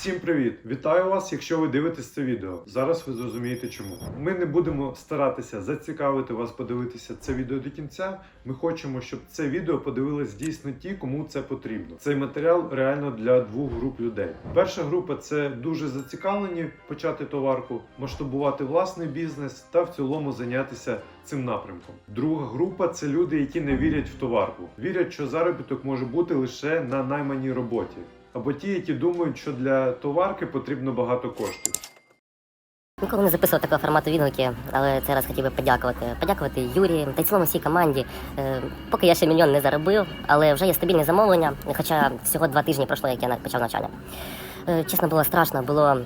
Всім привіт! Вітаю вас, якщо ви дивитесь це відео. Зараз ви зрозумієте чому. Ми не будемо старатися зацікавити вас подивитися це відео до кінця. Ми хочемо, щоб це відео подивились дійсно ті, кому це потрібно. Цей матеріал реально для двох груп людей. Перша група це дуже зацікавлені почати товарку, масштабувати власний бізнес та в цілому зайнятися цим напрямком. Друга група це люди, які не вірять в товарку, вірять, що заробіток може бути лише на найманій роботі. Або ті, які думають, що для товарки потрібно багато коштів. Ніколи не записував такого формату відгуки, але цей раз хотів би подякувати. Подякувати Юрі та й цілому всій команді. Е, поки я ще мільйон не заробив, але вже є стабільне замовлення, хоча всього два тижні пройшло, як я почав навчання. Е, чесно, було страшно, було.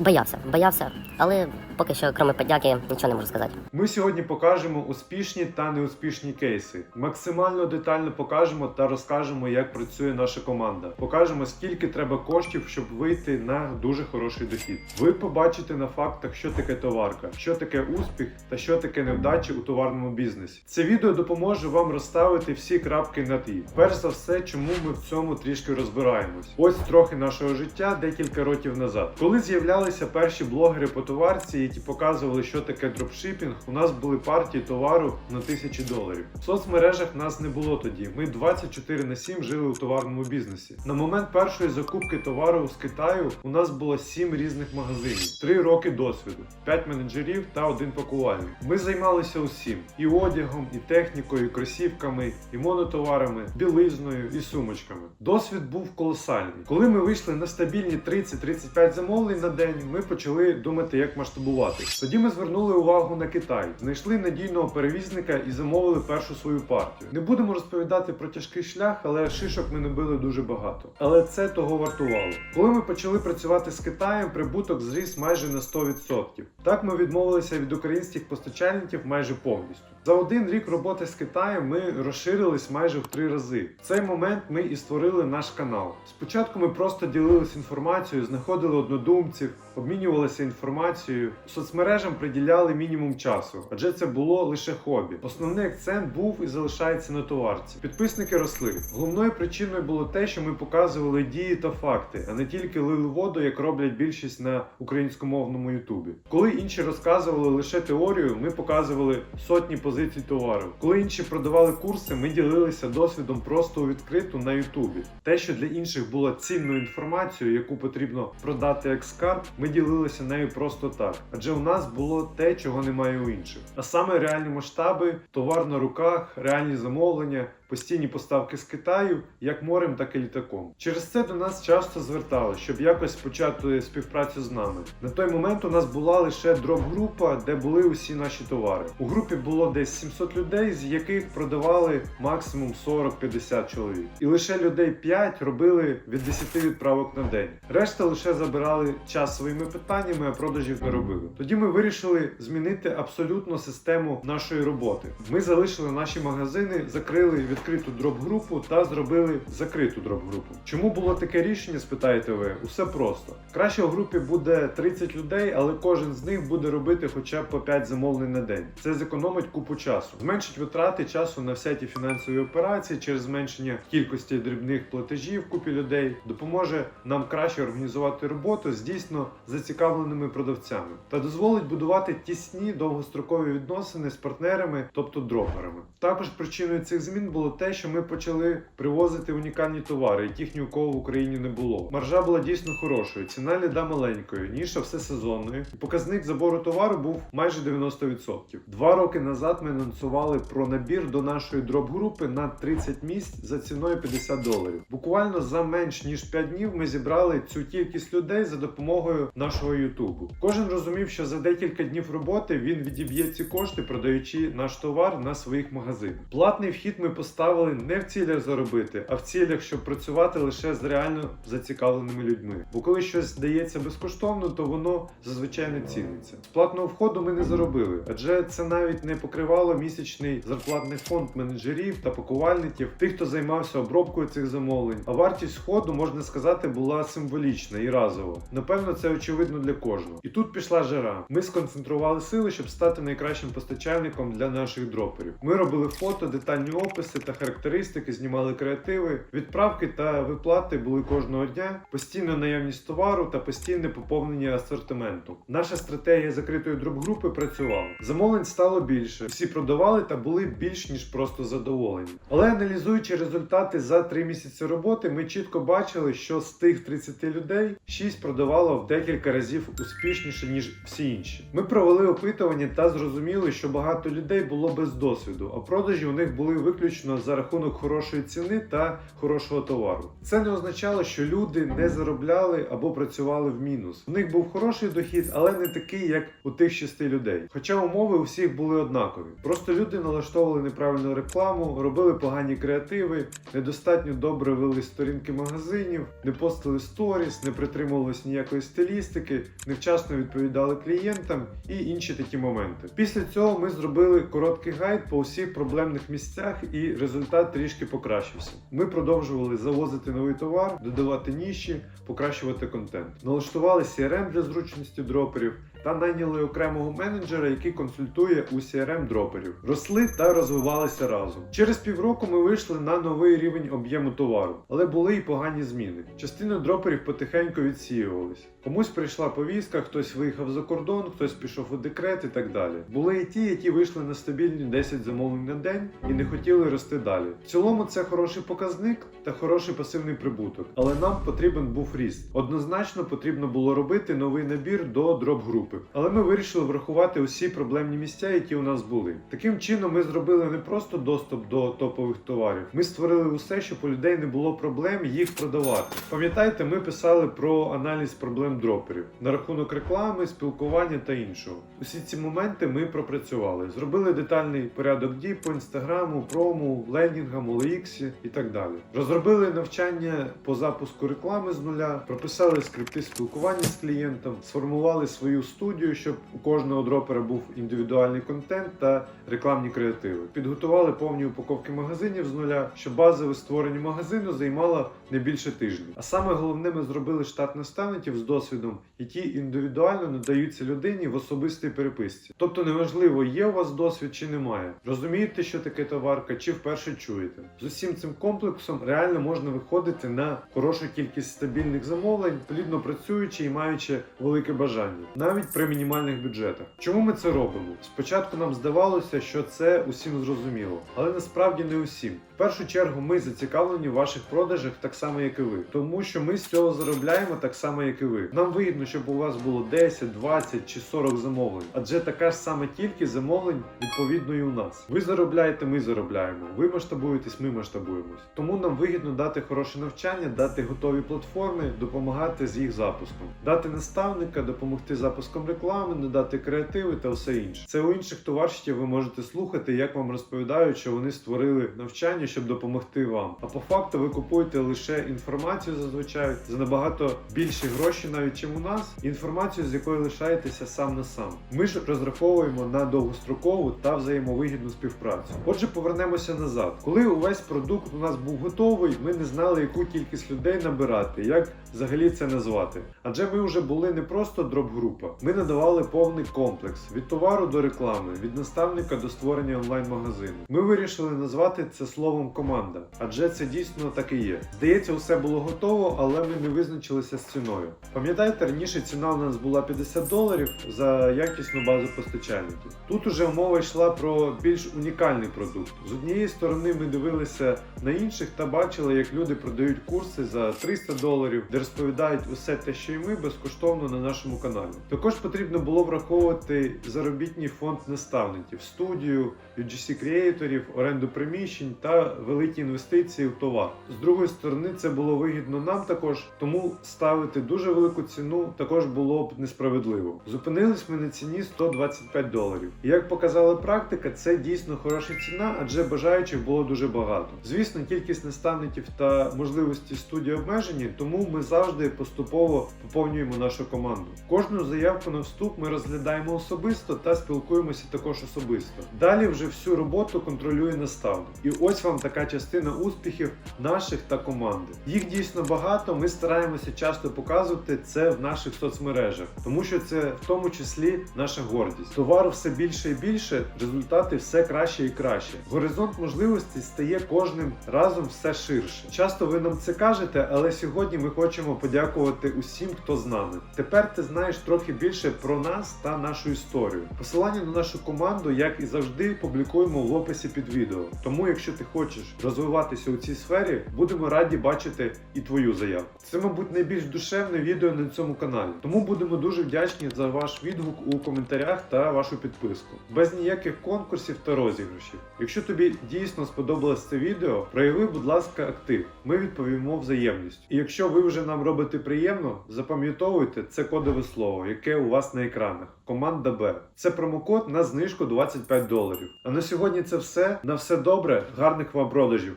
Боявся, боявся, але поки що, крім подяки, нічого не можу сказати. Ми сьогодні покажемо успішні та неуспішні кейси. Максимально детально покажемо та розкажемо, як працює наша команда. Покажемо, скільки треба коштів, щоб вийти на дуже хороший дохід. Ви побачите на фактах, що таке товарка, що таке успіх та що таке невдачі у товарному бізнесі. Це відео допоможе вам розставити всі крапки над «і». Перш за все, чому ми в цьому трішки розбираємось. Ось трохи нашого життя декілька років назад. Коли з'являлися перші блогери по товарці, які показували, що таке дропшипінг, у нас були партії товару на тисячі доларів. В соцмережах нас не було тоді. Ми 24 на 7 жили у товарному бізнесі. На момент першої закупки товару з Китаю у нас було 7 різних магазинів, 3 роки досвіду, 5 менеджерів та один пакувальник. Ми займалися усім: і одягом, і технікою, і кросівками, і монотоварами, білизною, і сумочками. Досвід був колосальний. Коли ми вийшли на стабільні 30-35 замовлень на день, ми почали думати, як масштабувати. Тоді ми звернули увагу на Китай, знайшли надійного перевізника і замовили першу свою партію. Не будемо розповідати про тяжкий шлях, але шишок ми набили дуже багато. Але це того вартувало. Коли ми почали працювати з Китаєм, прибуток зріс майже на 100%. Так ми відмовилися від українських постачальників майже повністю. За один рік роботи з Китаєм ми розширились майже в три рази. В цей момент ми і створили наш канал. Спочатку ми просто ділилися інформацією, знаходили однодумців, обмінювалися інформацією. Соцмережам приділяли мінімум часу, адже це було лише хобі. Основний акцент був і залишається на товарці. Підписники росли. Головною причиною було те, що ми показували дії та факти, а не тільки лили воду, як роблять більшість на українськомовному Ютубі. Коли інші розказували лише теорію, ми показували сотні позицій товару. Коли інші продавали курси, ми ділилися досвідом просто у відкриту на Ютубі. Те, що для інших було цінною інформацією, яку потрібно продати як скарб, ми ділилися нею просто так. Адже у нас було те, чого немає у інших. А саме реальні масштаби, товар на руках, реальні замовлення. Постійні поставки з Китаю як морем, так і літаком. Через це до нас часто звертали, щоб якось почати співпрацю з нами. На той момент у нас була лише дроп-група, де були усі наші товари. У групі було десь 700 людей, з яких продавали максимум 40-50 чоловік. І лише людей 5 робили від 10 відправок на день. Решта лише забирали час своїми питаннями, а продажів не робили. Тоді ми вирішили змінити абсолютно систему нашої роботи. Ми залишили наші магазини, закрили відкриту дроп-групу та зробили закриту дроп-групу. Чому було таке рішення? Спитаєте ви? Усе просто. Краще у групі буде 30 людей, але кожен з них буде робити хоча б по 5 замовлень на день. Це зекономить купу часу, зменшить витрати часу на всякі фінансові операції через зменшення кількості дрібних платежів купі людей, допоможе нам краще організувати роботу з дійсно зацікавленими продавцями та дозволить будувати тісні довгострокові відносини з партнерами, тобто дроперами. Також причиною цих змін було те, що ми почали привозити унікальні товари, яких ні у кого в Україні не було. Маржа була дійсно хорошою, ціна ліда маленькою, ніша все сезонною. І показник забору товару був майже 90%. Два роки назад ми анонсували про набір до нашої дроп-групи на 30 місць за ціною 50 доларів. Буквально за менш ніж 5 днів ми зібрали цю кількість людей за допомогою нашого Ютубу. Кожен розумів, що за декілька днів роботи він відіб'є ці кошти, продаючи наш товар на своїх магазинах. Платний вхід ми поставили не в цілях заробити, а в цілях, щоб працювати лише з реально зацікавленими людьми. Бо коли щось здається безкоштовно, то воно зазвичай не ціниться. З платного входу ми не заробили, адже це навіть не покривало місячний зарплатний фонд менеджерів та пакувальників, тих, хто займався обробкою цих замовлень. А вартість входу, можна сказати, була символічна і разова. Напевно, це очевидно для кожного. І тут пішла жара. Ми сконцентрували сили, щоб стати найкращим постачальником для наших дроперів. Ми робили фото, детальні описи, та характеристики, знімали креативи, відправки та виплати були кожного дня, постійна наявність товару та постійне поповнення асортименту. Наша стратегія закритої дроп-групи працювала. Замовлень стало більше, всі продавали та були більш ніж просто задоволені. Але аналізуючи результати за три місяці роботи, ми чітко бачили, що з тих 30 людей 6 продавало в декілька разів успішніше ніж всі інші. Ми провели опитування та зрозуміли, що багато людей було без досвіду, а продажі у них були виключно за рахунок хорошої ціни та хорошого товару. Це не означало, що люди не заробляли або працювали в мінус. У них був хороший дохід, але не такий, як у тих шести людей. Хоча умови у всіх були однакові. Просто люди налаштовували неправильну рекламу, робили погані креативи, недостатньо добре вели сторінки магазинів, не постили сторіс, не притримувалися ніякої стилістики, невчасно відповідали клієнтам і інші такі моменти. Після цього ми зробили короткий гайд по усіх проблемних місцях, і результат трішки покращився. Ми продовжували завозити новий товар, додавати ніші, покращувати контент. Налаштували CRM для зручності дроперів та найняли окремого менеджера, який консультує у CRM дроперів. Росли та розвивалися разом. Через півроку ми вийшли на новий рівень об'єму товару, але були і погані зміни. Частина дроперів потихеньку відсіювались. Комусь прийшла повістка, хтось виїхав за кордон, хтось пішов у декрет і так далі. Були і ті, які вийшли на стабільні 10 замовлень на день і не хотіли рости далі. В цілому це хороший показник та хороший пасивний прибуток, але нам потрібен був ріст. Однозначно потрібно було робити новий набір до дроп групи. Але ми вирішили врахувати усі проблемні місця, які у нас були. Таким чином, ми зробили не просто доступ до топових товарів. Ми створили усе, щоб у людей не було проблем їх продавати. Пам'ятаєте, ми писали про аналіз проблем дроперів на рахунок реклами, спілкування та іншого. Усі ці моменти ми пропрацювали. Зробили детальний порядок дій по інстаграму, прому, ленінгам, OLX і так далі. Розробили навчання по запуску реклами з нуля, прописали скрипти спілкування з клієнтом, сформували свою студію, щоб у кожного дропера був індивідуальний контент та рекламні креативи. Підготували повні упаковки магазинів з нуля, щоб базове створення магазину займало не більше тижня. А саме головне, ми зробили штат наставників з досвідом, які індивідуально надаються людині в особистій переписці. Тобто неважливо, є у вас досвід чи немає. Розумієте, що таке товарка, чи вперше чуєте. З усім цим комплексом реально можна виходити на хорошу кількість стабільних замовлень, плідно працюючи і маючи велике бажання, навіть при мінімальних бюджетах. Чому ми це робимо? Спочатку нам здавалося, що це усім зрозуміло, але насправді не усім. Першу чергу ми зацікавлені в ваших продажах так само, як і ви, тому що ми з цього заробляємо так само, як і ви. Нам вигідно, щоб у вас було 10, 20 чи 40 замовлень, адже така ж саме кількість замовлень відповідно і у нас. Ви заробляєте, ми заробляємо. Ви масштабуєтесь, ми масштабуємось. Тому нам вигідно дати хороше навчання, дати готові платформи, допомагати з їх запуском, дати наставника, допомогти запуском реклами, надати креативи та все інше. Це у інших товарщиків ви можете слухати, як вам розповідають, що вони створили навчання, щоб допомогти вам. А по факту ви купуєте лише інформацію зазвичай за набагато більші гроші, навіть чим у нас, інформацію, з якою лишаєтеся сам на сам. Ми ж розраховуємо на довгострокову та взаємовигідну співпрацю. Отже, повернемося назад. Коли увесь продукт у нас був готовий, ми не знали, яку кількість людей набирати, як взагалі це назвати. Адже ми вже були не просто дроп-група, ми надавали повний комплекс від товару до реклами, від наставника до створення онлайн-магазину. Ми вирішили назвати це словом команда, адже це дійсно так і є. Здається, все було готово, але ми не визначилися з ціною. Пам'ятаєте, раніше ціна у нас була 50 доларів за якісну базу постачальників. Тут уже мова йшла про більш унікальний продукт. З однієї сторони ми дивилися на інших та бачили, як люди продають курси за 300 доларів, де розповідають усе те, що і ми безкоштовно на нашому каналі. Також потрібно було враховувати заробітній фонд наставників, студію, UGC креаторів, оренду приміщень та великі інвестиції в товар. З другої сторони, це було вигідно нам також, тому ставити дуже велику ціну також було б несправедливо. Зупинились ми на ціні 125 доларів. І як показала практика, це дійсно хороша ціна, адже бажаючих було дуже багато. Звісно, кількість наставників та можливості студії обмежені, тому ми завжди поступово поповнюємо нашу команду. Кожну заявку на вступ ми розглядаємо особисто та спілкуємося також особисто. Далі вже всю роботу контролює наставник. І ось вам вам така частина успіхів наших та команди. Їх дійсно багато. Ми стараємося часто показувати це в наших соцмережах, тому що це в тому числі наша гордість. Товару все більше і більше, результати все краще і краще. Горизонт можливостей стає кожним разом все ширше. Часто ви нам це кажете, але сьогодні ми хочемо подякувати усім, хто з нами. Тепер ти знаєш трохи більше про нас та нашу історію. Посилання на нашу команду, як і завжди, публікуємо в описі під відео. Тому, якщо ти хочеш розвиватися у цій сфері, будемо раді бачити і твою заявку. Це, мабуть, найбільш душевне відео на цьому каналі. Тому будемо дуже вдячні за ваш відгук у коментарях та вашу підписку. Без ніяких конкурсів та розіграшів. Якщо тобі дійсно сподобалось це відео, прояви, будь ласка, актив. Ми відповімо взаємністю. І якщо ви вже нам робите приємно, запам'ятовуйте це кодове слово, яке у вас на екранах. Команда Б. Це промокод на знижку 25 доларів. А на сьогодні це все. На все добре, гарних вам продажів.